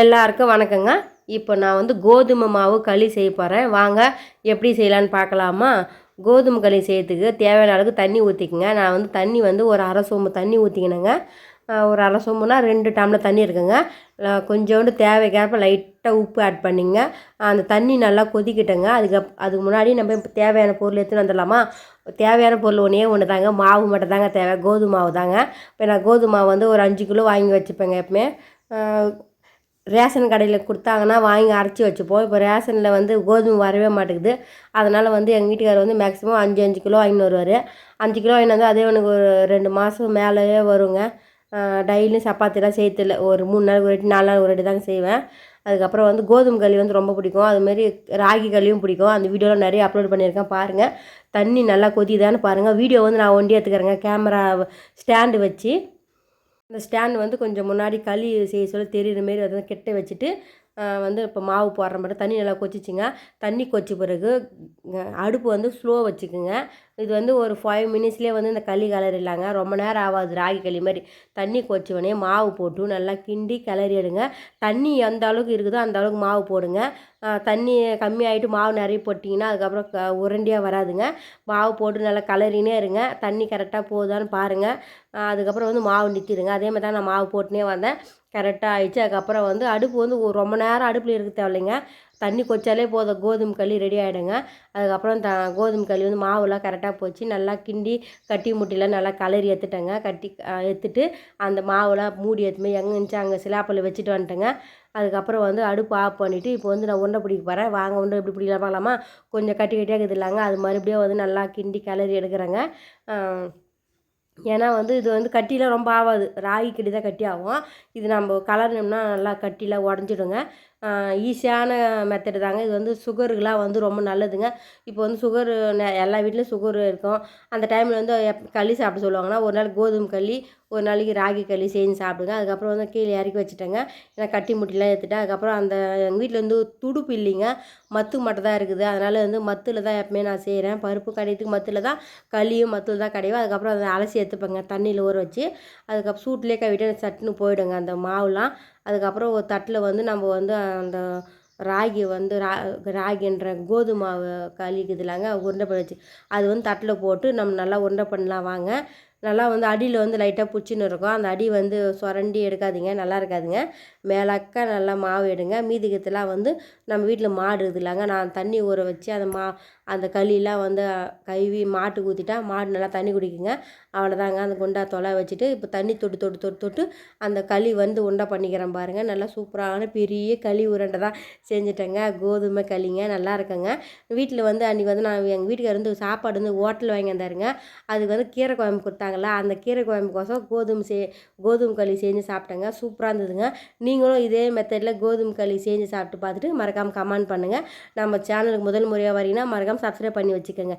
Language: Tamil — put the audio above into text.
எல்லாருக்கும் வணக்கங்க. இப்போ நான் வந்து கோதுமை மாவு களி செய்ய போகிறேன் வாங்க எப்படி செய்யலான்னு பார்க்கலாமா? கோதுமை களி செய்யறதுக்கு தேவையான அளவுக்கு தண்ணி ஊற்றிக்கங்க நான் வந்து தண்ணி வந்து ஒரு அரை சோம்பு தண்ணி ஊற்றிக்கினேங்க ஒரு அரை சோம்புனால் ரெண்டு டம்ளர் தண்ணி இருக்குங்க. கொஞ்சோண்டு தேவைக்கேற்ப லைட்டாக உப்பு ஆட் பண்ணிங்க. அந்த தண்ணி நல்லா கொதிக்கிட்டங்க. அதுக்கு அதுக்கு முன்னாடி நம்ம இப்போ தேவையான பொருள் எடுத்துன்னு வந்துடலாமா? தேவையான பொருள் ஒன்றே ஒன்று தாங்க. மாவு மட்டும் தாங்க தேவை. கோதுமை மாவு தாங்க. இப்போ நான் கோதுமை மாவு வந்து ஒரு அஞ்சு கிலோ வாங்கி வச்சுப்பேங்க எப்பவுமே. ரேஷன் கடையில் கொடுத்தாங்கன்னா வாங்கி அரைச்சி வச்சுப்போம். இப்போ ரேஷனில் வந்து கோதுமை வரவே மாட்டேங்குது. அதனால் வந்து எங்கள் வீட்டுக்காரர் வந்து மேக்ஸிமம் அஞ்சு அஞ்சு கிலோ வாங்கின்னு வருவார். அஞ்சு கிலோ வாங்கிட்டு வந்து அதே எனக்கு ஒரு ரெண்டு மாதம் மேலேயே வருங்க. டெய்லியும் சப்பாத்திலாம் செய்யறதில்ல ஒரு மூணு நாள் ஒரு வாட்டி நாலு நாள் ஒரு வாட்டி தாங்க செய்வேன். அதுக்கப்புறம் வந்து கோதுமை களி வந்து ரொம்ப பிடிக்கும். அதுமாரி ராகி களியும் பிடிக்கும். அந்த வீடியோலாம் நிறைய அப்லோட் பண்ணியிருக்கேன். பாருங்கள் தண்ணி நல்லா கொதிதான்னு பாருங்கள் வீடியோ வந்து நான் ஒண்டி எடுத்துக்கிறேங்க. கேமரா ஸ்டாண்டு வச்சு இந்த ஸ்டாண்ட் வந்து கொஞ்சம் முன்னாடி களி செய்ய சொல்ல தெரியுற மாரி அதை கெட்ட வச்சுட்டு வந்து இப்போ மாவு போடுற மட்டும் தண்ணி நல்லா கொதிச்சுங்க தண்ணி கொச்ச பிறகு அடுப்பு வந்து ஸ்லோ வச்சுக்குங்க. இது வந்து ஒரு ஃபைவ் மினிட்ஸ்லேயே வந்து இந்த களி கிளறிடலாங்க. ரொம்ப நேரம் ஆகாது. ராகி களி மாதிரி தண்ணி கொச்சவனே மாவு போட்டு நல்லா கிண்டி கிளறி எடுங்க தண்ணி எந்த அளவுக்கு இருக்குதோ அந்த அளவுக்கு மாவு போடுங்க. தண்ணி கம்மியாயிட்டு மாவு நிறைய போட்டிங்கன்னா அதுக்கப்புறம் க உருண்டியாக வராதுங்க. மாவு போட்டு நல்லா கலரினே இருங்க. தண்ணி கரெக்டாக போகுதான்னு பாருங்கள் அதுக்கப்புறம் வந்து மாவு நிறுத்திடுங்க அதே மாதிரி தான் நான் மாவு போட்டுனே வந்தேன். கரெக்டாக ஆயிடுச்சு. அதுக்கப்புறம் வந்து அடுப்பு வந்து ஒரு ரொம்ப நேரம் அடுப்பில் இருக்க தேவையில்லைங்க. தண்ணி கொச்சாலே போதும் கோதுமை களி ரெடி ஆகிடுங்க அதுக்கப்புறம் த கோதுமை களி வந்து மாவுலாம் கரெக்டாக போச்சு. நல்லா கிண்டி கட்டி முட்டிலாம் நல்லா கலரி எடுத்துட்டேங்க. கட்டி எடுத்துட்டு அந்த மாவுலாம் மூடி எடுத்துமே எங்கே இருந்துச்சு அங்கே சிலாப்பில் வச்சுட்டு வந்துட்டேங்க. அதுக்கப்புறம் வந்து அடுப்பு ஆஃப் பண்ணிவிட்டு இப்போ வந்து நான் உண்டை பிடிக்க போகிறேன் வாங்க உண்டை எப்படி பிடிக்கலாம் பார்க்கலாமா? கொஞ்சம் கட்டி கட்டியாக இருக்குது இல்லைங்க. அது மறுபடியும் வந்து நல்லா கிண்டி கலரி எடுக்கிறேங்க. ஏன்னா வந்து இது வந்து கட்டிலாம் ரொம்ப ஆகாது ராகி கட்டி தான் கட்டி ஆகும். இது நம்ம கலர்னோம்னா நல்லா கட்டிலாம் உடஞ்சிடுங்க. ஈஸியான மெத்தடு தாங்க. இது வந்து சுகருக்கெலாம் வந்து ரொம்ப நல்லதுங்க. இப்போ வந்து சுகர் எல்லா வீட்லேயும் சுகர் இருக்கும். அந்த டைமில் வந்து எப் களி சாப்பிட சொல்லுவாங்கன்னா ஒரு நாள் கோதுமை களி ஒரு நாளைக்கு ராகி களி செஞ்சு சாப்பிடுங்க. அதுக்கப்புறம் வந்து கீழே இறக்கி வச்சுட்டேங்க. ஏன்னா கட்டி முட்டிலாம் ஏற்றுட்டேன் அதுக்கப்புறம் அந்த எங்கள் வீட்டில் வந்து துடுப்பு இல்லைங்க. மத்து மட்டும் தான் இருக்குது. அதனால் வந்து மத்தில் தான் எப்பவுமே நான் செய்கிறேன் பருப்பு கடையத்துக்கு மத்தில் தான் களியும் மத்தில் தான் கடையும் அதுக்கப்புறம் அதை அலசி எடுத்துப்பேங்க. தண்ணியில் ஊற வச்சு அதுக்கப்புறம் சூட்லேயே கவிட்டு சட்டுன்னு போயிடுங்க. அந்த மாவுலாம் அதுக்கப்புறம் ஒரு தட்டில் வந்து நம்ம வந்து அந்த ராகி வந்து ரா ராகின்ற கோதுமை மாவு களிக்குதுலாங்க உருண்டை பண்ணி வச்சு. அது வந்து தட்டில் போட்டு நம்ம நல்லா உருண்டை பண்ணலாம். வாங்க. நல்லா வந்து அடியில் வந்து லைட்டாக பிடிச்சின்னு இருக்கும். அந்த அடி வந்து சுரண்டி எடுக்காதீங்க நல்லா இருக்காதுங்க. மேலாக்க நல்லா மாவு எடுங்க. மீதிக்கத்தெல்லாம் வந்து நம்ம வீட்டில் மாடு இருக்குதுலாங்க நான் தண்ணி ஊற வச்சு அந்த மா அந்த களியெலாம் வந்து கழுவி மாட்டுக்கு ஊற்றிட்டா மாடு நல்லா தண்ணி குடிக்குங்க. அவ்வளோதாங்க. அந்த குண்டா தொலை வச்சுட்டு இப்போ தண்ணி தொட்டு தொட்டு தொட்டு தொட்டு அந்த களி வந்து உண்டை பண்ணிக்கிறேன் பாருங்கள் நல்லா சூப்பரான பெரிய களி உருண்டை தான் செஞ்சுட்டேங்க. கோதுமை களிங்க நல்லா இருக்குங்க. வீட்டில் வந்து அன்றைக்கி வந்து நான் எங்கள் வீட்டுக்கு வந்து சாப்பாடு வந்து ஹோட்டலில் வாங்கி வந்தாருங்க அதுக்கு வந்து கீரை குழம்பு கொடுத்தாங்க. கொடுத்தாங்கல்ல அந்த கீரை குழம்புக்கோசம் கோதுமை சே கோதுமை களி செஞ்சு சாப்பிட்டேங்க. சூப்பராக இருந்ததுங்க. நீங்களும் இதே மெத்தடில் கோதுமை களி செஞ்சு சாப்பிட்டு பார்த்துட்டு மறக்காமல் கமெண்ட் பண்ணுங்கள் நம்ம சேனலுக்கு முதல் முறையாக வரீங்கன்னா மறக்காமல் சப்ஸ்கிரைப் பண்ணி வச்சுக்கோங்க.